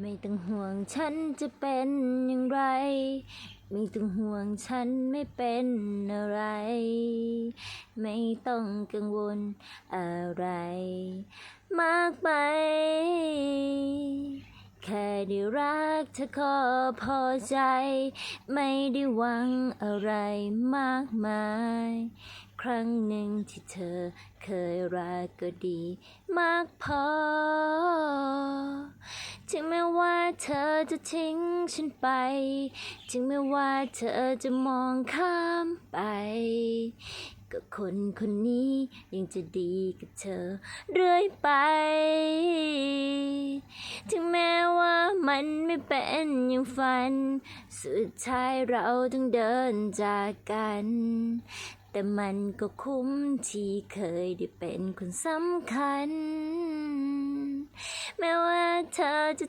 ไม่ต้องห่วงฉันจะเป็นอย่างไร ไม่ต้องห่วงฉันไม่เป็นอะไร ไม่ต้องกังวลอะไร มากไป แค่ได้รักเธอก็พอใจ ไม่ได้หวังอะไรมากมาย ครั้งหนึ่งที่เธอเคยรักก็ดี มากพอ ถึงแม้ว่าเธอจะทิ้งฉันไป ถึงแม้ว่าเธอจะมองข้ามไป ก็คนคนนี้ยังจะดีกับเธอเรื่อยไป ถึงแม้ว่ามันไม่เป็นอย่างฝัน สุดท้ายเราต้องเดินจากกัน แต่มันก็คุ้มที่เคยได้เป็นคนสำคัญ แม้ว่าเธอจะ